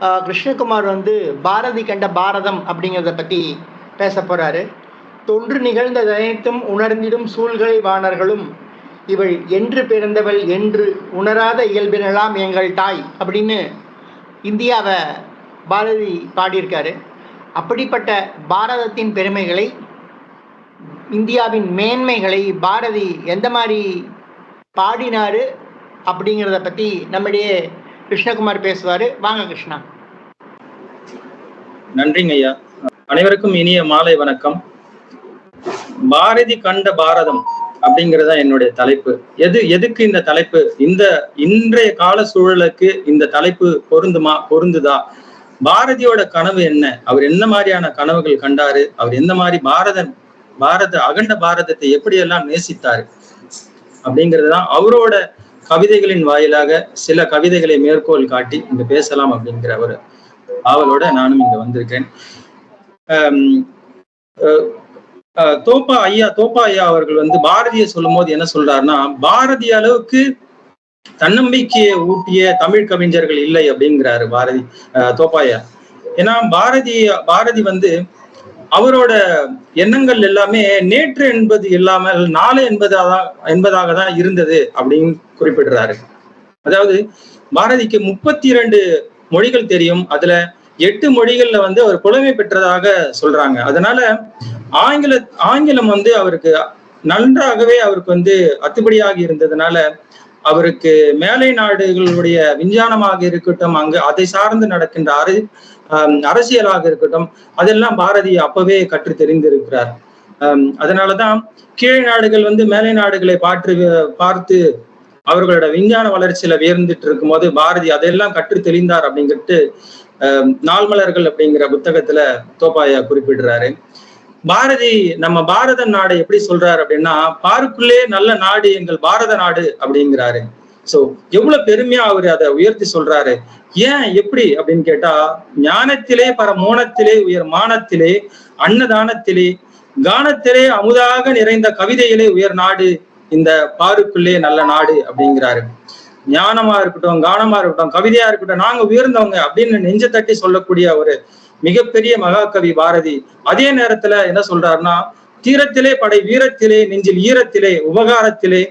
கிருஷ்ணகுமார் வந்து பாரதி கண்ட பாரதம் அப்படிங்கிறத பற்றி பேச போகிறாரு தொன்று நிகழ்ந்ததனைத்தும் உணர்ந்திடும் சூழ்களை வாணர்களும் இவள் என்று பிறந்தவள் என்று உணராத இயல்பினலாம் எங்கள் தாய் அப்படின்னு இந்தியாவை பாரதி பாடியிருக்காரு. அப்படிப்பட்ட பாரதத்தின் பெருமைகளை இந்தியாவின் மேன்மைகளை பாரதி எந்த மாதிரி பாடினாரு அப்படிங்கிறத பற்றி நம்மிடையே கிருஷ்ணகுமார் பேசுவாரு. வாங்க கிருஷ்ணா. நன்றிங்க ஐயா. அனைவருக்கும் இனிய மாலை வணக்கம். பாரதி கண்ட பாரதம் அப்படிங்கறதா என்னுடைய தலைப்பு. எது எதுக்கு இந்த தலைப்பு? இந்த இன்றைய கால சூழலுக்கு இந்த தலைப்பு பொருந்துமா பொருந்துதா? பாரதியோட கனவு என்ன? அவர் என்ன மாதிரியான கனவுகள் கண்டாரு? அவர் எந்த மாதிரி பாரதன் பாரத அகண்ட பாரதத்தை எப்படியெல்லாம் நேசித்தாரு? அப்படிங்கிறது தான் அவரோட கவிதைகளின் வாயிலாக சில கவிதைகளை மேற்கோள் காட்டி இங்க பேசலாம் அப்படிங்கிற ஒரு ஆவலோட நானும் இங்க வந்திருக்கேன். தோப்பா ஐயா தோப்பா ஐயா அவர்கள் வந்து பாரதிய சொல்லும் போது என்ன சொல்றாருன்னா பாரதி அளவுக்கு தன்னம்பிக்கையை ஊட்டிய தமிழ் கவிஞர்கள் இல்லை அப்படிங்கிறாரு பாரதி தோப்பாயா ஏன்னா பாரதி பாரதி வந்து அவரோட எண்ணங்கள் எல்லாமே நேற்று என்பது இல்லாமல் நாளை என்பதாக என்பதாக தான் இருந்தது அப்படின்னு குறிப்பிடுறாரு. அதாவது பாரதிக்கு முப்பத்தி இரண்டு மொழிகள் தெரியும். அதுல எட்டு மொழிகள்ல வந்து அவர் புலமை பெற்றதாக சொல்றாங்க. அதனால ஆங்கில ஆங்கிலம் வந்து அவருக்கு நன்றாகவே அவருக்கு வந்து அத்துப்படியாகி இருந்ததுனால அவருக்கு மேலை நாடுகளுடைய விஞ்ஞானமாக இருக்கட்டும் அங்கு அதை சார்ந்து நடக்கின்ற அறி அரசியலாக இருக்கட்டும் அதெல்லாம் பாரதி அப்பவே கற்று தெரிந்திருக்கிறார். அதனாலதான் கீழ் நாடுகள் வந்து மேலை நாடுகளை பாற்று பார்த்து அவர்களோட விஞ்ஞான வளர்ச்சியில உயர்ந்துட்டு இருக்கும் போது பாரதி அதெல்லாம் கற்று தெளிந்தார் அப்படிங்கிட்டு நாள்மலர்கள் அப்படிங்கிற புத்தகத்துல தோப்பாயா குறிப்பிடுறாரு. பாரதி நம்ம பாரத நாடு எப்படி சொல்றாரு அப்படின்னா பாருக்குள்ளே நல்ல நாடு எங்கள் பாரத நாடு அப்படிங்கிறாரு. சோ எவ்வளவு பெருமையா அவர் அதை உயர்த்தி சொல்றாரு? ஏன் எப்படி அப்படின்னு கேட்டா ஞானத்திலே பர மோனத்திலே உயர் மானத்திலே அன்னதானத்திலே கானத்திலே அமுதாக நிறைந்த கவிதையிலே உயர் நாடு இந்த பாருக்குள்ளே நல்ல நாடு அப்படிங்கிறாரு. ஞானமா இருக்கட்டும் கானமா இருக்கட்டும் கவிதையா இருக்கட்டும் நாங்க உயர்ந்தவங்க அப்படின்னு நெஞ்ச தட்டி சொல்லக்கூடிய ஒரு மிகப்பெரிய மகாகவி பாரதி அதே நேரத்துல என்ன சொல்றாருன்னா தீரத்திலே படை வீரத்திலே நெஞ்சில் ஈரத்திலே உபகாரத்திலே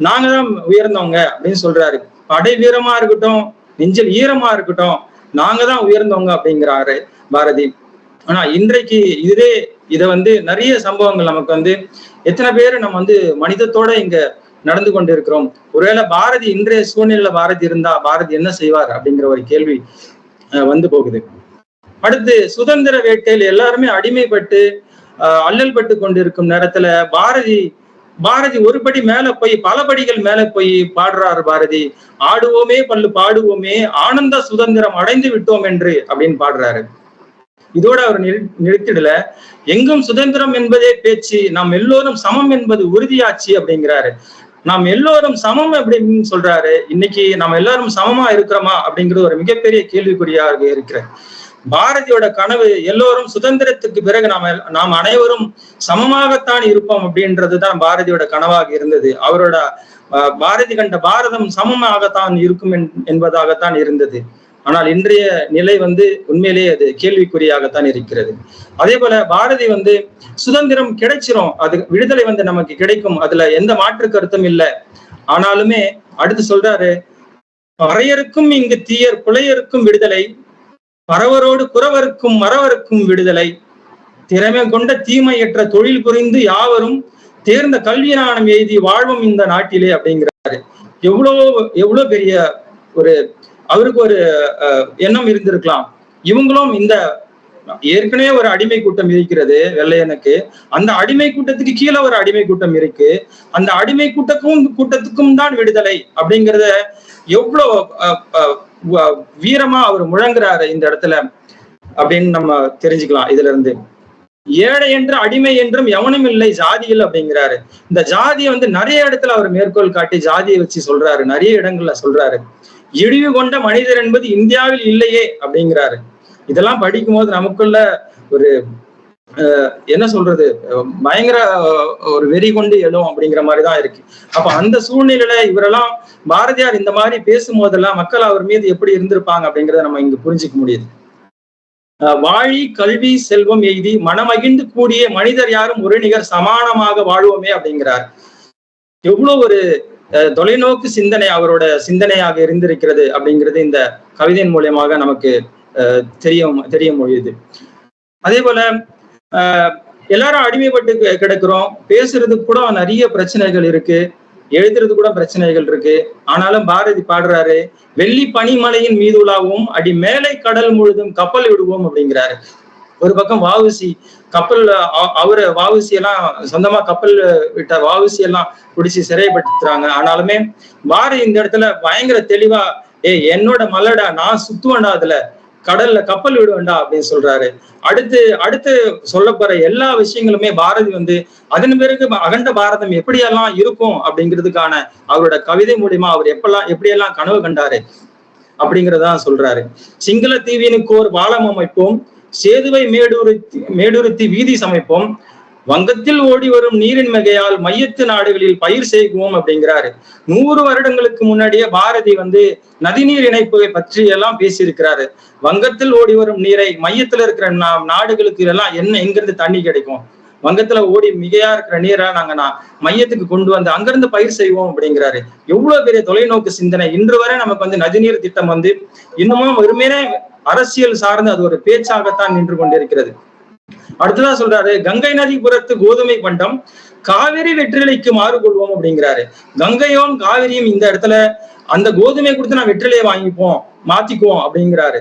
நாங்க தான் உயர்ந்தவங்க அப்படின்னு சொல்றாரு. படை வீரமா இருக்கட்டும் நெஞ்சில் ஈரமா இருக்கட்டும் நாங்க தான் உயர்ந்தவங்க அப்படிங்கிறாரு பாரதி. ஆனா இன்றைக்கு இதே இதை வந்து நிறைய சம்பவங்கள் நமக்கு வந்து எத்தனை பேர் நம்ம வந்து மனிதத்தோட இங்க நடந்து கொண்டு இருக்கிறோம் ஒருவேளை பாரதி இன்றைய சூழ்நிலையில பாரதி இருந்தா பாரதி என்ன செய்வார் அப்படிங்கிற ஒரு கேள்வி வந்து போகுது. அடுத்து சுதந்திர வேட்டையில் எல்லாருமே அடிமைப்பட்டு அல்லல் பட்டு கொண்டிருக்கும் நேரத்துல பாரதி பாரதி ஒரு படி மேல போய் பல படிகள் மேல போய் பாடுறாரு பாரதி. ஆடுவோமே பல்லு பாடுவோமே ஆனந்த சுதந்திரம் அடைந்து விட்டோம் என்று அப்படின்னு பாடுறாரு. இதோட அவர் நிறுத்திடல. எங்கும் சுதந்திரம் என்பதே பேச்சு நாம் எல்லோரும் சமம் என்பது உறுதியாச்சு அப்படிங்கிறாரு. நாம் எல்லோரும் சமம் அப்படின்னு சொல்றாரு. இன்னைக்கு நம்ம எல்லாரும் சமமா இருக்கிறோமா அப்படிங்கிறது ஒரு மிகப்பெரிய கேள்விக்குறியாக இருக்கிற பாரதியோட கனவு எல்லோரும் சுதந்திரத்துக்கு பிறகு நாம நாம் அனைவரும் சமமாகத்தான் இருப்போம் அப்படின்றதுதான் பாரதியோட கனவாக இருந்தது. அவரோட பாரதி கண்ட பாரதம் சமமாகத்தான் இருக்கும் என்பதாகத்தான் இருந்தது. ஆனால் இன்றைய நிலை வந்து உண்மையிலேயே அது கேள்விக்குறியாகத்தான் இருக்கிறது. அதே போல பாரதி வந்து சுதந்திரம் கிடைச்சிரும் அது விடுதலை வந்து நமக்கு கிடைக்கும் அதுல எந்த மாற்று கருத்தும் இல்லை. ஆனாலுமே அடுத்து சொல்றாரு பறையருக்கும் இங்கு தீயர் புலையருக்கும் விடுதலை பறவரோடு குறவருக்கும் மறவருக்கும் விடுதலை. திறமை கொண்ட தீமையற்ற தொழில் புரிந்து யாவரும் தேர்ந்த கல்வி நாணம் எழுதி வாழ்வும் இந்த நாட்டிலே அப்படிங்கிறாரு. எவ்வளோ எவ்வளவு பெரிய ஒரு அவருக்கு ஒரு எண்ணம் இருந்திருக்கலாம். இவங்களும் இந்த ஏற்கனவே ஒரு அடிமை கூட்டம் இருக்கிறது வெள்ளையனுக்கு. அந்த அடிமை கூட்டத்துக்கு கீழே ஒரு அடிமை கூட்டம் இருக்கு. அந்த அடிமை கூட்டக்கும் கூட்டத்துக்கும் தான் விடுதலை அப்படிங்கிறத எவ்வளோ வீரமா அவர் முழங்குறாரு இந்த இடத்துல அப்படின்னு நம்ம தெரிஞ்சுக்கலாம் இதுல இருந்து ஏழை என்று அடிமை என்றும் எவனும் இல்லை ஜாதியில் அப்படிங்கிறாரு. இந்த ஜாதியை வந்து நிறைய இடத்துல அவர் மேற்கோள் காட்டி ஜாதியை வச்சு சொல்றாரு நிறைய இடங்கள்ல சொல்றாரு. இழிவு கொண்ட மனிதர் என்பது இந்தியாவில் இல்லையே அப்படிங்கிறாரு. இதெல்லாம் படிக்கும் போது நமக்குள்ள ஒரு என்ன சொல்றது? பயங்கர ஒரு வெறி கொண்டு எழும் அப்படிங்கிற மாதிரிதான் இருக்கு. அப்ப அந்த சூழ்நிலையில இவரெல்லாம் பாரதியார் இந்த மாதிரி பேசும்போதெல்லாம் மக்கள் அவர் மீது எப்படி இருந்திருப்பாங்க அப்படிங்கறத நம்ம இங்க புரிஞ்சுக்க முடியுது. வாழி கல்வி செல்வம் எய்தி மனமகிழ்ந்து கூடிய மனிதர் யாரும் ஒரு நிகர் சமானமாக வாழ்வோமே அப்படிங்கிறார். எவ்வளவு ஒரு தொலைநோக்கு சிந்தனை அவரோட சிந்தனையாக இருந்திருக்கிறது அப்படிங்கிறது இந்த கவிதையின் மூலியமாக நமக்கு தெரிய தெரிய முடியுது. அதே போல எல்லாரும் அடிமைப்பட்டு கிடக்கிறோம். பேசுறதுக்கு கூட நிறைய பிரச்சனைகள் இருக்கு. எழுதுறது கூட பிரச்சனைகள் இருக்கு. ஆனாலும் பாரதி பாடுறாரு வெள்ளி பனிமலையின் மீது உலாவும் அடி மேலை கடல் முழுதும் கப்பல் விடுவோம் அப்படிங்கிறாரு. ஒரு பக்கம் வாவுசி கப்பல் அவரு வாவுசி எல்லாம் சொந்தமா கப்பல் விட்ட வாவுசி எல்லாம் பிடிச்சி சிறைப்படுத்துறாங்க. ஆனாலுமே பாரதி இந்த இடத்துல பயங்கர தெளிவா ஏ என்னோட மலடா நான் சுத்துவேண்டா அதுல. கடல்ல கப்பல் விடுவேண்டா அப்படின்னு சொல்றாரு. அடுத்து அடுத்து சொல்ல போற எல்லா விஷயங்களுமே பாரதி வந்து அதன் பிறகு அகண்ட பாரதம் எப்படியெல்லாம் இருக்கும் அப்படிங்கிறதுக்கான அவரோட கவிதை மூலியமா அவர் எப்பெல்லாம் எப்படியெல்லாம் கனவு கண்டாரு அப்படிங்கிறதா சொல்றாரு. சிங்கள தீவினுக்கு ஒரு வாழம் அமைப்போம் சேதுவை மேடுருத்தி மேடுருத்தி வீதி சமைப்போம் வங்கத்தில் ஓடி வரும் நீரின் மிகையால் மையத்து நாடுகளில் பயிர் செய்வோம் அப்படிங்கிறாரு. நூறு வருடங்களுக்கு முன்னாடியே பாரதி வந்து நதிநீர் இணைப்பை பற்றி எல்லாம் பேசியிருக்கிறாரு. வங்கத்தில் ஓடி வரும் நீரை மையத்துல இருக்கிற நாடுகளுக்கு எல்லாம் என்ன எங்கிருந்து தண்ணி கிடைக்கும்? வங்கத்துல ஓடி மிகையா இருக்கிற நீரை நாங்க நான் மையத்துக்கு கொண்டு வந்து அங்கிருந்து பயிர் செய்வோம் அப்படிங்கிறாரு. எவ்வளவு பெரிய தொலைநோக்கு சிந்தனை. இன்று வரை நமக்கு வந்து நதிநீர் திட்டம் வந்து இன்னமும் வெறுமனே அரசியல் சார்ந்து அது ஒரு பேச்சாகத்தான் நின்று கொண்டிருக்கிறது. அடுத்ததான் சொல்றாரு கங்கை நதி புறத்து கோதுமை பண்டம் காவிரி வெற்றிலைக்கு மாறுகொள்வோம் அப்படிங்கிறாரு. கங்கையும் காவிரியும் இந்த இடத்துல அந்த கோதுமை கொடுத்து நான் வெற்றிலையை வாங்கிப்போம் மாத்திக்குவோம் அப்படிங்கிறாரு.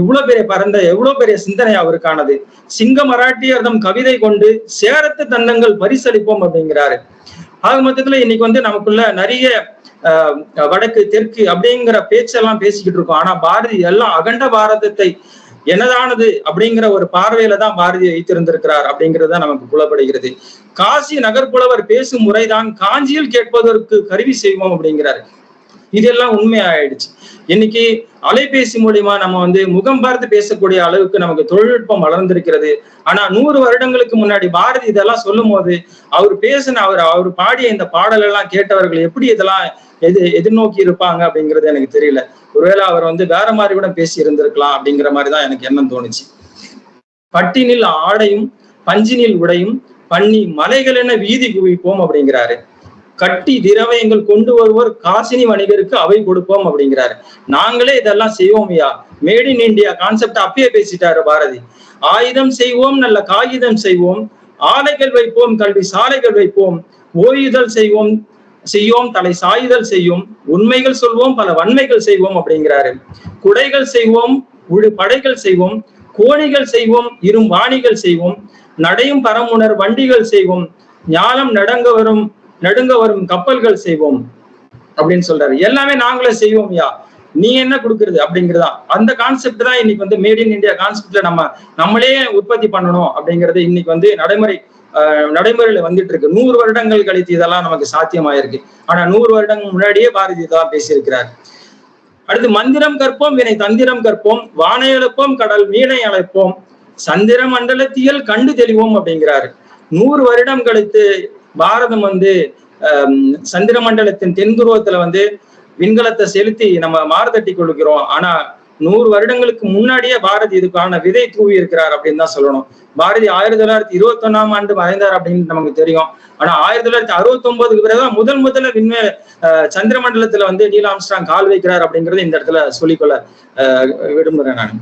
இவ்வளவு பெரிய பரந்த எவ்வளவு பெரிய சிந்தனை அவருக்கானது. சிங்க மராட்டியர்தம் கவிதை கொண்டு சேரத்து தந்தங்கள் பரிசளிப்போம் அப்படிங்கிறாரு. ஆக மொத்தத்துல இன்னைக்கு வந்து நமக்குள்ள நிறைய வடக்கு தெற்கு அப்படிங்கிற பேச்செல்லாம் பேசிக்கிட்டு இருக்கோம். ஆனா பாரதி எல்லாம் அகண்ட பாரதத்தை என்னதானது அப்படிங்கிற ஒரு பார்வையில தான் பாரதி வைத்திருந்திருக்கிறார் அப்படிங்கிறது நமக்கு புலப்படுகிறது. காசி நகர்ப்புலவர் பேசும் முறைதான் காஞ்சியில் கேட்பதற்கு கருவி செய்வோம் அப்படிங்கிறார். இதெல்லாம் உண்மை ஆயிடுச்சு இன்னைக்கு அலைபேசி மூலியமா நம்ம வந்து முகம் பார்த்து பேசக்கூடிய அளவுக்கு நமக்கு தொழில்நுட்பம் வளர்ந்திருக்கிறது. ஆனா நூறு வருடங்களுக்கு முன்னாடி பாரதி இதெல்லாம் சொல்லும் போது அவர் பேசின அவர் அவர் பாடிய இந்த பாடல் எல்லாம் கேட்டவர்கள் எப்படி இதெல்லாம் எது எதிர்நோக்கி இருப்பாங்க அப்படிங்கிறது எனக்கு தெரியல. ஒருவேளை அவர் வந்து வேற மாதிரி கூட பேசி இருந்திருக்கலாம் அப்படிங்கிற மாதிரிதான் எனக்கு எண்ணம் தோணுச்சு. பட்டினில் ஆடையும் பஞ்சினில் உடையும் பண்ணி மலைகள் என வீதி குவிப்போம் அப்படிங்கிறாரு. கட்டி திரவயங்கள் கொண்டு வருவோர் காசினி வணிகருக்கு அவை கொடுப்போம் அப்படிங்கிறாரு. நாங்களே இதெல்லாம் செய்வோம் ஐயா. மேட் இன் இந்தியா கான்செப்ட் அப்பயே பேசிட்டாரு பாரதி. ஆயுதம் செய்வோம் நல்ல காகிதம் செய்வோம். ஆலைகள் வைப்போம் கல்வி சாலைகள் வைப்போம். ஓயுதல் செய்வோம் செய்யோம் தலை சாயுதல் செய்யும். உண்மைகள் சொல்வோம் பல வன்மைகள் செய்வோம் அப்படிங்கிறாரு. குடைகள் செய்வோம் உழு படைகள் செய்வோம். கோணிகள் செய்வோம் இரும் வாணிகள் செய்வோம். நடையும் பரமுனர் வண்டிகள் செய்வோம். ஞானம் நடங்க வரும் நடுங்க வரும் கப்பல்கள் செய்வோம் அப்படின்னு சொல்றாரு. எல்லாமே நாங்களே செய்வோம் யா நீ என்ன கொடுக்கறது அப்படிங்கிறதா? அந்த கான்செப்ட் தான் இன்னைக்கு வந்து மேட் இன் இந்தியா கான்செப்ட்ல நம்ம நம்மளே உற்பத்தி பண்ணணும் அப்படிங்கறது இன்னைக்கு வந்து நடைமுறை நடைமுறையில வந்துட்டு இருக்கு நூறு வருடங்கள் கழித்து இதெல்லாம் நமக்கு சாத்தியமாயிருக்கு. ஆனா நூறு வருடங்கள் முன்னாடியே பாரதி தான் பேசியிருக்கிறார். அடுத்து மந்திரம் கற்போம் வினை தந்திரம் கற்போம் வானை அழைப்போம் கடல் மீனை அழைப்போம் சந்திர மண்டலத்தியல் கண்டு தெளிவோம் அப்படிங்கிறாரு. நூறு வருடம் கழித்து பாரதம் வந்து சந்திர மண்டலத்தின் தென்துருவத்துல வந்து விண்கலத்தை செலுத்தி நம்ம மாறுதட்டி கொள்கிறோம். ஆனா நூறு வருடங்களுக்கு முன்னாடியே பாரதி இதுக்கான விதை தூவி இருக்கிறார் அப்படின்னு தான் சொல்லணும். பாரதி ஆயிரத்தி தொள்ளாயிரத்தி இருபத்தி ஒன்னாம் ஆண்டு மறைந்தார் அப்படின்னு நமக்கு தெரியும். ஆனா ஆயிரத்தி தொள்ளாயிரத்தி அறுபத்தி ஒன்பதுக்கு பிறகுதான் முதல் முதல்ல விண்வே சந்திர மண்டலத்துல வந்து நீல் ஆம்ஸ்டாங் கால் வைக்கிறார் அப்படிங்கறது இந்த இடத்துல சொல்லிக்கொள்ள விரும்புகிறேன் நான்.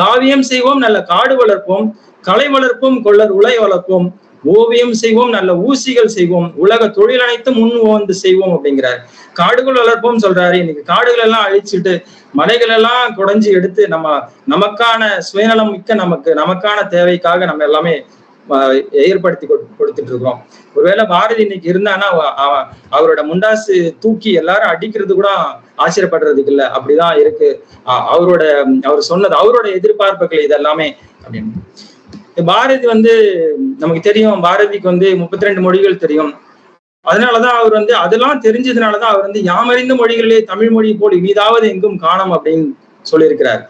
காவியம் செய்வோம் நல்ல காடு வளர்ப்போம் கலை வளர்ப்போம் கொள்ளர் உலை வளர்ப்போம். ஓவியம் செய்வோம் நல்ல ஊசிகள் செய்வோம் உலக தொழில் அனைத்தும் முன் வந்து செய்வோம் அப்படிங்கிறார். காடுகள் வளர்ப்போம் சொல்றாரு. இன்னைக்கு காடுகள் எல்லாம் அழிச்சுட்டு மலைகள் எல்லாம் குறைஞ்சி எடுத்து நம்ம நமக்கான சுயநலம் மிக்க நமக்கு நமக்கான தேவைக்காக நம்ம எல்லாமே ஏற்படுத்தி கொடுத்துட்டு இருக்கிறோம். ஒருவேளை பாரதி இன்னைக்கு இருந்தானா அவரோட முண்டாசு தூக்கி எல்லாரும் அடிக்கிறது கூட ஆச்சரியப்படுறதுக்கு இல்ல. அப்படிதான் இருக்கு. அவரோட அவர் சொன்னது அவரோட எதிர்பார்ப்புகள் இதெல்லாமே அப்படின்னு. பாரதி வந்து நமக்கு தெரியும் பாரதிக்கு வந்து முப்பத்தி ரெண்டு மொழிகள் தெரியும். அதனாலதான் அவர் வந்து அதெல்லாம் தெரிஞ்சதுனாலதான் அவர் வந்து யாமறிந்த மொழிகளிலே தமிழ் மொழி போல் இனிதாவது எங்கும் காணும் அப்படின்னு சொல்லியிருக்கிறார்.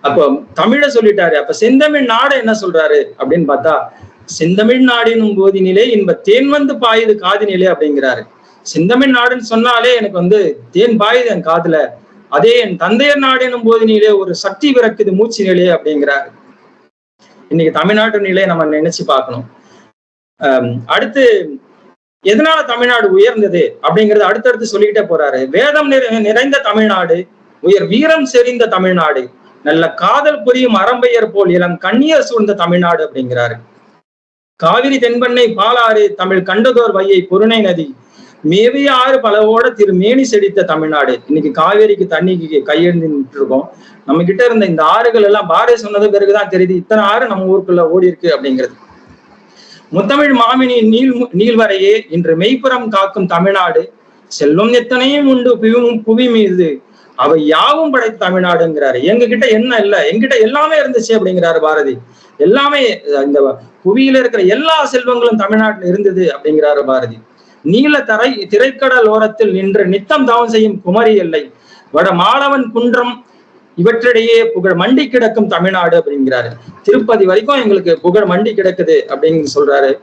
அப்போ தமிழ சொல்லிட்டாரு. அப்ப செந்தமிழ் நாடு என்ன சொல்றாரு அப்படின்னு பார்த்தா செந்தமிழ் நாடினும் போதினிலே இன்ப தேன் வந்து பாயுது காதினிலே அப்படிங்கிறாரு. செந்தமிழ் நாடுன்னு சொன்னாலே எனக்கு வந்து தேன் பாயுது என் காதுல. அதே என் தந்தையர் நாடினும் போதினிலே ஒரு சக்தி பிறக்குது மூச்சு நிலை அப்படிங்கிறாரு. இன்னைக்கு தமிழ்நாட்டு நிலையை நம்ம நினைச்சு பார்க்கணும். அடுத்து எதனால தமிழ்நாடு உயர்ந்தது அப்படிங்கறது அடுத்தடுத்து சொல்லிக்கிட்டே போறாரு. வேதம் நிறை- நிறைந்த தமிழ்நாடு உயர் வீரம் செறிந்த தமிழ்நாடு நல்ல காதல் புரியும் அறம்பெயர் போல் இளம் கண்ணியர் சூழ்ந்த தமிழ்நாடு அப்படிங்கிறாரு. காவிரி தென்பண்ணை பாலாறு தமிழ் கண்டதோர் வையை பொருணை நதி மேவிய ஆறு பலவோட திரு மேனி செடித்த தமிழ்நாடு. இன்னைக்கு காவேரிக்கு தண்ணிக்கு கையெழுந்து நின்று இருக்கோம் நம்ம கிட்ட இருந்த இந்த ஆறுகள் எல்லாம் பாரதி சொன்னது பிறகுதான் தெரியுது இத்தனை ஆறு நம்ம ஊருக்குள்ள ஓடி இருக்கு அப்படிங்கிறது. முத்தமிழ் மாமினி நீள் நீள்வரையே இன்று மெய்ப்புறம் காக்கும் தமிழ்நாடு. செல்வம் எத்தனையும் உண்டு புவியும் புவி மீது. அவை யாவும் படைத்த தமிழ்நாடுங்கிறாரு. எங்க கிட்ட என்ன இல்ல? எங்கிட்ட எல்லாமே இருந்துச்சு அப்படிங்கிறாரு பாரதி. எல்லாமே இந்த புவியில இருக்கிற எல்லா செல்வங்களும் தமிழ்நாட்டுல இருந்தது அப்படிங்கிறாரு பாரதி. நீல தரை திரைக்கடல் ஓரத்தில் நின்று நித்தம் தவம் செய்யும் குமரி எல்லை. வட மாலவன் குன்றம் இவற்றிடையே புகழ் மண்டி கிடக்கும் தமிழ்நாடு அப்படிங்கிறாரு. திருப்பதி வரைக்கும் எங்களுக்கு புகழ் மண்டி கிடக்குது அப்படின்னு சொல்றாரு.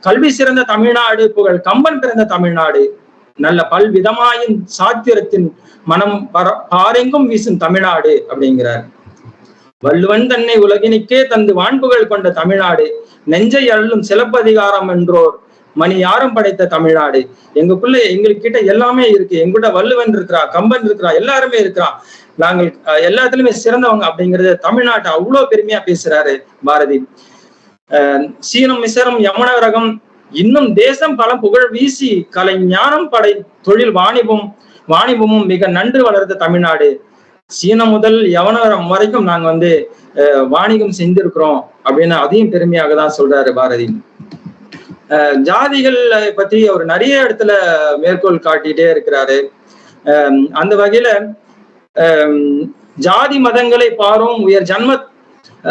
கல்வி சிறந்த தமிழ்நாடு புகழ் கம்பன் பிறந்த தமிழ்நாடு. நல்ல பல்விதமாயின் சாத்திரத்தின் மனம் பர- பாரெங்கும் வீசும் தமிழ்நாடு அப்படிங்கிறார். வள்ளுவன் தன்னை உலகினுக்கே தந்து வான்புகழ் கொண்ட தமிழ்நாடு. நெஞ்சை அள்ளும் சிலப்பதிகாரம் என்றோர். மணி யாரும் படைத்த தமிழ்நாடு. எங்களுக்குள்ள எங்ககிட்ட கிட்ட எல்லாமே இருக்கு. எங்கூட வள்ளுவன் இருக்கிறா கம்பன் இருக்கிறா எல்லாருமே இருக்கிறான் நாங்கள் எல்லாத்துலயுமே சிறந்தவங்க அப்படிங்கறது தமிழ்நாட்டை அவ்வளவு பெருமையா பேசுறாரு பாரதி. அஹ், சீனம் மிசரம் யமனரகம் இன்னும் தேசம் பல புகழ் வீசி கலை ஞானம் படை தொழில் வாணிபம் வாணிபமும் மிக நன்று வளர்த்த தமிழ்நாடு. சீனம் முதல் யவனரம் வரைக்கும் நாங்க வந்து அஹ், வாணிகம் செஞ்சிருக்கிறோம் அப்படின்னு அதையும் பெருமையாக தான் சொல்றாரு பாரதி. ஜாதிகள் பத்தி அவர் நிறைய இடத்துல மேற்கோள் காட்டிட்டே இருக்கிறாரு. அந்த வகையில ஜாதி மதங்களை பாரும் உயர் ஜன்ம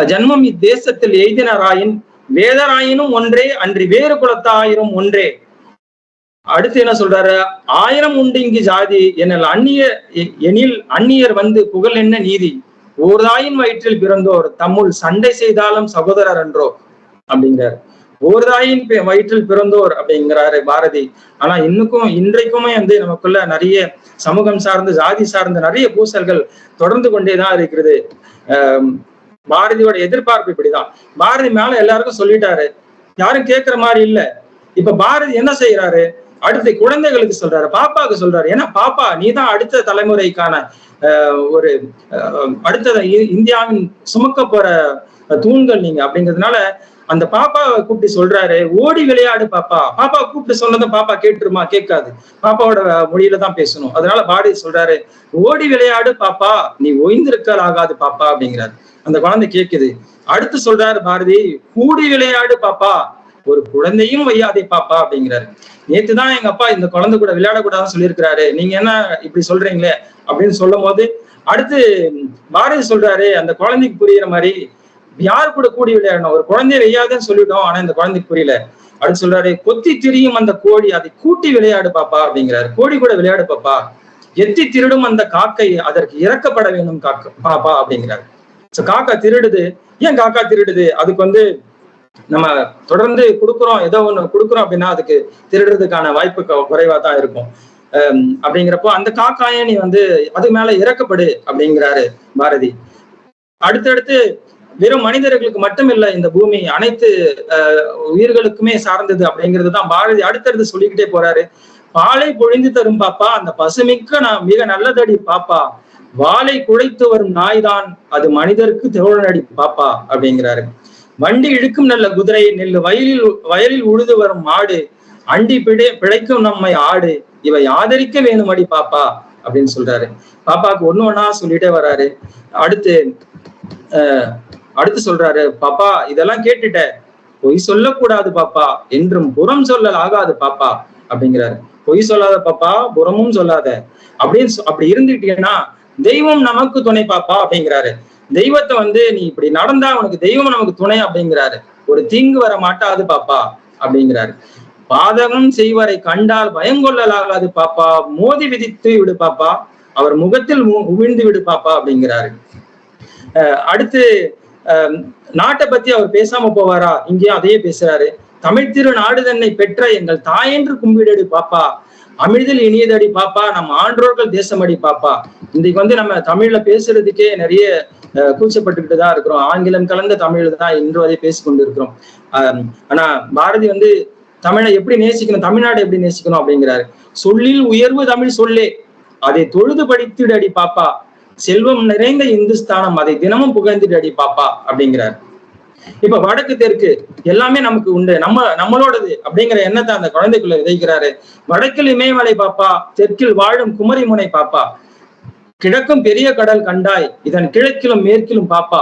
ஜன்மம் இத்தேசத்தில் எய்தினராயின் வேதராயினும் ஒன்றே அன்றி வேறு குலத்தாயிரும் ஒன்றே. அடுத்து என்ன சொல்றாரு? ஆயிரம் உண்டு இங்கு ஜாதி எனல் அந்நிய எ- எனில் அந்நியர் வந்து புகழ் என்ன நீதி? ஓர்தாயின் வயிற்றில் பிறந்தோர் தம்முள் சண்டை செய்தாலும் சகோதரர் என்றோ அப்படிங்கிறார். ஓர்தாயின் தாயின் வயிற்றில் பிறந்தோர் அப்படிங்கிறாரு பாரதி. ஆனா இன்னுக்கும் இன்றைக்குமே வந்து நமக்குள்ள நிறைய சமூகம் சார்ந்து ஜாதி சார்ந்த நிறைய பூசல்கள் தொடர்ந்து கொண்டேதான் இருக்கிறது. பாரதியோட எதிர்பார்ப்பு இப்படிதான். பாரதி மேல எல்லாருக்கும் சொல்லிட்டாரு. யாரும் கேட்கிற மாதிரி இல்ல. இப்ப பாரதி என்ன செய்யறாரு அடுத்து குழந்தைகளுக்கு சொல்றாரு பாப்பாவுக்கு சொல்றாரு. ஏன்னா பாப்பா நீதான் அடுத்த தலைமுறைக்கான ஒரு அடுத்த இந்தியாவின் சுமக்க போற தூண்கள் நீங்க அப்படிங்கிறதுனால அந்த பாப்பாவை கூப்பிட்டு சொல்றாரு ஓடி விளையாடு பாப்பா. பாப்பா கூப்பிட்டு சொன்னதும் பாப்பா கேட்டுருமா? கேட்காது. பாப்பாவோட மொழியில தான் பேசணும். அதனால பாரதி சொல்றாரு ஓடி விளையாடு பாப்பா. நீ ஓய்ந்திருக்கல் ஆகாது பாப்பா. அப்படிங்கிறாரு. அந்த குழந்தை கேட்குது அடுத்து சொல்றாரு பாரதி கூடி விளையாடு பாப்பா. ஒரு குழந்தையும் வையாதே பாப்பா. அப்படிங்கிறாரு. நேத்து தான் எங்க அப்பா இந்த குழந்தை கூட விளையாடக்கூடாதுன்னு சொல்லியிருக்கிறாரு. நீங்க என்ன இப்படி சொல்றீங்களே அப்படின்னு சொல்லும் போது அடுத்து பாரதி சொல்றாரு அந்த குழந்தைக்கு புரியுற மாதிரி யார் கூட கூடி விளையாடணும்? ஒரு குழந்தைய வெய்யாதுன்னு சொல்லிட்டோம் ஆனா இந்த குழந்தைக்கு புரியல. அப்படின்னு சொல்றாரு கொத்தி திரியும் அந்த கோழி அதை கூட்டி விளையாடு பாப்பா அப்படிங்கிறாரு. கோழி கூட விளையாடு பாப்பா. எத்தி திருடும் அந்த காக்கை அதற்கு இறக்கப்பட வேண்டும் காக்க பாப்பா அப்படிங்கிறாரு. சோ காக்கா திருடுது. ஏன் காக்கா திருடுது? அதுக்கு வந்து நம்ம தொடர்ந்து கொடுக்குறோம் ஏதோ ஒண்ணு கொடுக்குறோம் அப்படின்னா அதுக்கு திருடுறதுக்கான வாய்ப்பு க- குறைவா தான் இருக்கும். அஹ் அப்படிங்கிறப்போ அந்த காக்காயை நீ வந்து அது மேல இறக்கப்படு அப்படிங்கிறாரு பாரதி. அடுத்தடுத்து வெறும் மனிதர்களுக்கு மட்டும் இல்ல இந்த பூமி அனைத்து உயிர்களுக்குமே சார்ந்தது அப்படிங்கிறது தான் பாரதி அடுத்தடுத்து சொல்லிக்கிட்டே போறாரு. பாலை பொழிந்து தரும் பாப்பா அந்த பசுமிக்க நான் மிக நல்லதடி பாப்பா. வாளை குழைத்து வரும் நாய்தான் அது மனிதருக்கு தோழனடி பாப்பா அப்படிங்கிறாரு. வண்டி இழுக்கும் நல்ல குதிரை நெல் வயலில் வயலில் உழுது வரும் மாடு அண்டி பிழை பிழைக்கும் நம்மை ஆடு இவை ஆதரிக்க வேணுமடி பாப்பா அப்படின்னு சொல்றாரு. பாப்பாக்கு ஒன்னு ஒன்னா சொல்லிட்டே வராரு. அடுத்து அஹ், அடுத்து சொல்றாரு பாப்பா இதெல்லாம் கேட்டுட்ட பொய் சொல்லக்கூடாது பாப்பா. என்றும் புறம் சொல்லல் ஆகாது பாப்பா அப்படிங்கிறாரு. பொய் சொல்லாத பாப்பா. புறமும் சொல்லாத. அப்படின்னு அப்படி இருந்துட்டீங்கன்னா தெய்வம் நமக்கு துணை பாப்பா அப்படிங்கிறாரு. தெய்வத்தை வந்து நீ இப்படி நடந்தா உனக்கு தெய்வம் நமக்கு துணை அப்படிங்கிறாரு. ஒரு தீங்கு வர மாட்டாது பாப்பா அப்படிங்கிறாரு. பாதகம் செய்வரை கண்டால் பயங்கொள்ளலாகாது பாப்பா. மோதி விதித்து விடு பாப்பா. அவர் முகத்தில் உமிழ்ந்து விடு பாப்பா அப்படிங்கிறாரு. அஹ் அடுத்து நாட்டை பத்தி அவர் பேசாம போவாரா? இங்கேயும் அதையே பேசுறாரு. தமிழ் திரு நாடு தன்னை பெற்ற எங்கள் தாயென்று கும்பிடடி பாப்பா. அமிழ்தில் இனியதடி பாப்பா. நம்ம ஆன்றோர்கள் தேசமடி பாப்பா. இன்னைக்கு வந்து நம்ம தமிழ்ல பேசுறதுக்கே நிறைய அஹ், கூச்சப்பட்டுக்கிட்டு தான் இருக்கிறோம். ஆங்கிலம் கலந்த தமிழ் தான் இன்று வரை பேசி கொண்டு இருக்கிறோம் ஆஹ், ஆனா பாரதி வந்து தமிழை எப்படி நேசிக்கணும்? தமிழ்நாடு எப்படி நேசிக்கணும்? அப்படிங்கிறாரு. சொல்லில் உயர்வு தமிழ் சொல்லே. அதை தொழுது படித்திடடி பாப்பா. செல்வம் நிறைந்த இந்துஸ்தானம் அதை தினமும் புகழ்ந்திடடி பாப்பா அப்படிங்கிறார். இப்ப வடக்கு தெற்கு எல்லாமே நமக்கு உண்டு. நம்ம நம்மளோடது அப்படிங்கிற எண்ணத்தை அந்த குழந்தைக்குள்ள விதைக்கிறாரு. வடக்கில் இமயமலை பாப்பா தெற்கில் வாழும் குமரிமுனை பாப்பா. கிழக்கும் பெரிய கடல் கண்டாய் இதன் கிழக்கிலும் மேற்கிலும் பாப்பா.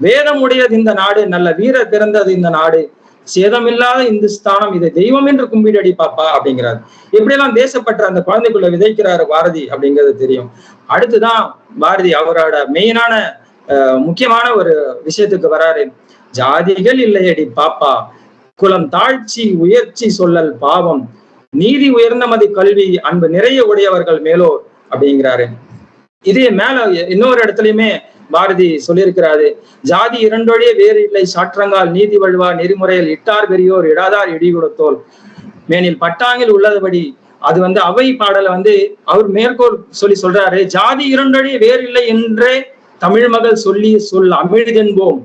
வேதம் உடையது இந்த நாடு நல்ல வீரர் பிறந்தது இந்த நாடு. சேதமில்லாத இந்துஸ்தானம் இதை தெய்வம் என்று கும்பிடடி பாப்பா அப்படிங்கிறார். இப்படியெல்லாம் தேசப்பற்ற அந்த குழந்தைக்குள்ள விதைக்கிறாரு பாரதி அப்படிங்கிறது தெரியும். அடுத்துதான் பாரதி அவரோட மெயினான அஹ், முக்கியமான ஒரு விஷயத்துக்கு வராரு. ஜாதிகள் இல்லையடி பாப்பா. குலம் தாழ்ச்சி உயர்ச்சி சொல்லல் பாவம். நீதி உயர்ந்த மதி கல்வி அன்பு நிறைய உடையவர்கள் மேலோர் அப்படிங்கிறாரு. இதே மேல இன்னொரு இடத்துலயுமே பாரதி சொல்லியிருக்கிறாரு ஜாதி இரண்டொழிய வேறு இல்லை. சாற்றங்கால் நீதி வழுவா நெறிமுறையில் இட்டார் பெரியோர் இடாதார் இடிகுடத்தோல் மேனில் பட்டாங்கில் உள்ளதுபடி. அது வந்து அவை பாடல வந்து அவர் மேற்கோள் சொல்லி சொல்றாரு ஜாதி இரண்டொழிய வேறு இல்லை என்றே தமிழ் மகள் சொல்லி சொல் அமிழ்தென்போம்.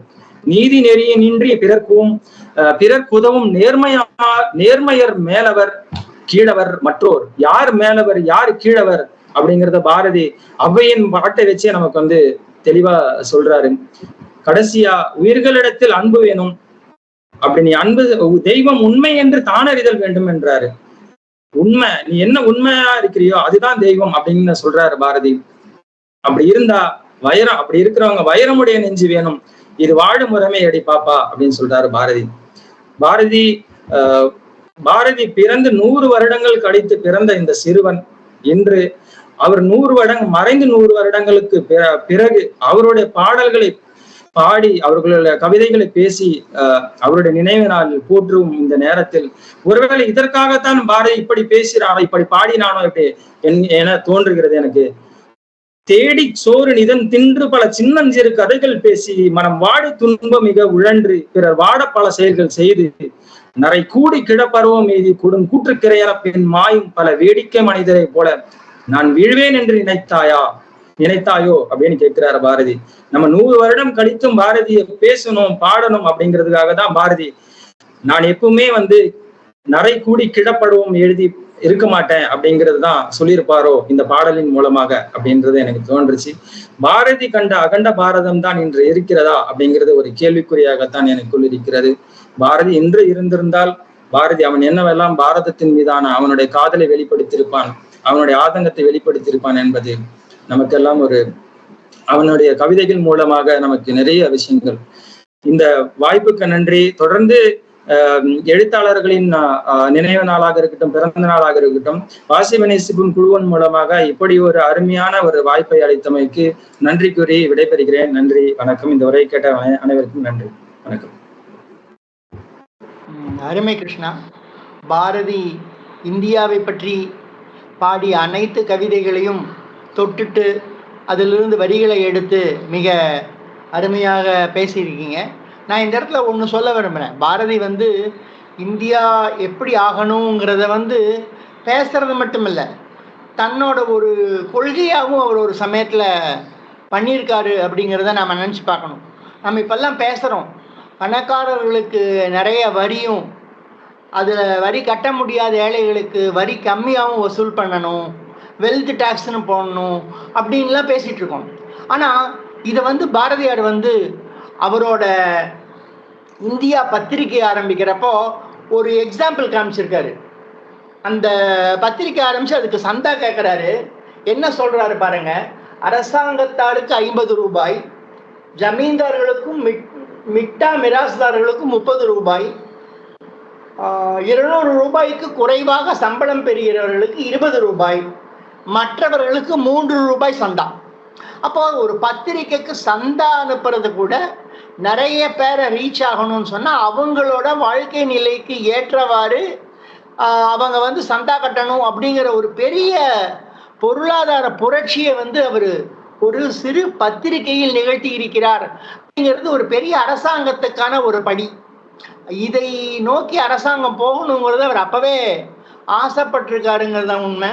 நீதி நெறியினின்றி பிறர்க்கும் அஹ், பிறர்க்குதவும் நேர்மையா நேர்மையர் மேலவர் கீழவர் மற்றோர். யார் மேலவர் யார் கீழவர்? அப்படிங்கறத பாரதி அவ்வையின் பாட்டை வச்சே நமக்கு வந்து தெளிவா சொல்றாரு. கடைசியா உயிர்களிடத்தில் அன்பு வேணும். அப்படின்னு அன்பு தெய்வம் உண்மை என்று தானறிதல் வேண்டும் என்றாரு. உண்மை நீ என்ன உண்மையா இருக்கிறியோ அதுதான் தெய்வம் அப்படின்னு சொல்றாரு பாரதி. அப்படி இருந்தா வைரம் அப்படி இருக்கிறவங்க வைரமுடைய நெஞ்சு வேணும். இது வாழும் முறைமை அடி பாப்பா அப்படின்னு சொல்றாரு பாரதி. பாரதி ஆஹ் பாரதி பிறந்து நூறு வருடங்கள் கழித்து பிறந்த இந்த சிறுவன் இன்று அவர் நூறு வருடங்கள் மறைந்து நூறு வருடங்களுக்கு பிற- பிறகு அவருடைய பாடல்களை பாடி அவர்களுடைய கவிதைகளை பேசி அவருடைய நினைவு நாளில் போற்றும் இந்த நேரத்தில் ஒருவேளை இதற்காகத்தான் பாரதி இப்படி பேசுறானோ இப்படி பாடினானோ இப்படி என தோன்றுகிறது எனக்கு. தேடி சோறு நிதன் தின்று பல சின்னஞ்சிறு கதைகள் பேசி மனம் வாடு துன்பம் மிக உழன்று பிறர் வாட பல செயல்கள் செய்து நரை கூடி கிடப்பருவம் எய்தி கொடும் கூற்றுக்கிறையன பின் மாயும் பல வேடிக்கை மனிதரை போல நான் வீழ்வேன் என்று நினைத்தாயா? நினைத்தாயோ? அப்படின்னு கேட்கிறாரு பாரதி. நம்ம நூறு வருடம் கழித்தும் பாரதியை பேசணும் பாடணும் அப்படிங்கிறதுக்காக தான் பாரதி. நான் எப்பவுமே வந்து நரை கூடி கிடப்படுவோம் எழுதி இருக்க மாட்டேன் அப்படிங்கிறது தான் சொல்லியிருப்பாரோ இந்த பாடலின் மூலமாக அப்படின்றது எனக்கு தோன்றுச்சு. பாரதி கண்ட அகண்ட பாரதம் தான் இன்று இருக்கிறதா அப்படிங்கிறது ஒரு கேள்விக்குறியாகத்தான் எனக்குள் இருக்கிறது பாரதி இன்று இருந்திருந்தால் பாரதி அவன் என்னவெல்லாம் பாரதத்தின் மீதான அவனுடைய காதலை வெளிப்படுத்தியிருப்பான்? அவனுடைய ஆதங்கத்தை வெளிப்படுத்தியிருப்பான் என்பது நமக்கெல்லாம் ஒரு அவனுடைய கவிதைகள் மூலமாக நமக்கு நிறைய விஷயங்கள். இந்த வாய்ப்புக்கு நன்றி. தொடர்ந்து எழுத்தாளர்களின் நினைவு நாளாக இருக்கட்டும் பிறந்த நாளாக இருக்கட்டும் வாசிவனேசிப்பும் குழுவன் மூலமாக இப்படி ஒரு அருமையான ஒரு வாய்ப்பை அளித்தமைக்கு நன்றி கூறி விடைபெறுகிறேன். நன்றி. வணக்கம். இந்த உரை கேட்ட அனைவருக்கும் நன்றி. வணக்கம். அருமை கிருஷ்ணா. பாரதி இந்தியாவை பற்றி பாடிய அனைத்து கவிதைகளையும் தொட்டுட்டு அதிலிருந்து வரிகளை எடுத்து மிக அருமையாக பேசியிருக்கீங்க. நான் இந்த இடத்துல ஒன்று சொல்ல விரும்புகிறேன் பாரதி வந்து இந்தியா எப்படி ஆகணுங்கிறத வந்து பேசுறது மட்டுமில்ல தன்னோட ஒரு கொள்கையாகவும் அவர் ஒரு சமயத்தில் பண்ணியிருக்காரு அப்படிங்கிறத நம்ம நினச்சி பார்க்கணும். நம்ம இப்போல்லாம் பேசுகிறோம் பணக்காரர்களுக்கு நிறைய வரியும் அதில் வரி கட்ட முடியாத ஏழைகளுக்கு வரி கம்மியாகவும் வசூல் பண்ணணும் வெல்த் டேக்ஸ்னு போடணும் அப்படின்லாம் பேசிகிட்டு இருக்கோம். ஆனால் இதை வந்து பாரதியார் வந்து அவரோட இந்தியா பத்திரிகை ஆரம்பிக்கிறப்போ ஒரு எக்ஸாம்பிள் காமிச்சிருக்காரு. அந்த பத்திரிக்கை ஆரம்பித்து அதுக்கு சந்தா கேட்குறாரு என்ன சொல்கிறாரு பாருங்க. அரசாங்கத்தாருக்கு ஐம்பது ரூபாய் ஜமீன்தார்களுக்கும் மிட் மிட்டா மிராஸ்தார்களுக்கும் முப்பது ரூபாய் இருநூறு ரூபாய்க்கு குறைவாக சம்பளம் பெறுகிறவர்களுக்கு இருபது ரூபாய் மற்றவர்களுக்கு மூன்று ரூபாய் சந்தா அப்போ ஒரு பத்திரிக்கைக்கு சந்தா அனுப்புறது கூட நிறைய பேரை ரீச் ஆகணும்னு சொன்னால் அவங்களோட வாழ்க்கை நிலைக்கு ஏற்றவாறு அவங்க வந்து சந்தா கட்டணும் அப்படிங்கிற ஒரு பெரிய பொருளாதார புரட்சியை வந்து அவர் ஒரு சிறு பத்திரிகையில் நிகழ்த்தி இருக்கிறார். அப்படிங்கிறது ஒரு பெரிய அரசாங்கத்துக்கான ஒரு படி. இதை நோக்கி அரசாங்கம் போகணுங்கிறது அவர் அப்பவே ஆசைப்பட்டிருக்காருங்கிறது தான் உண்மை.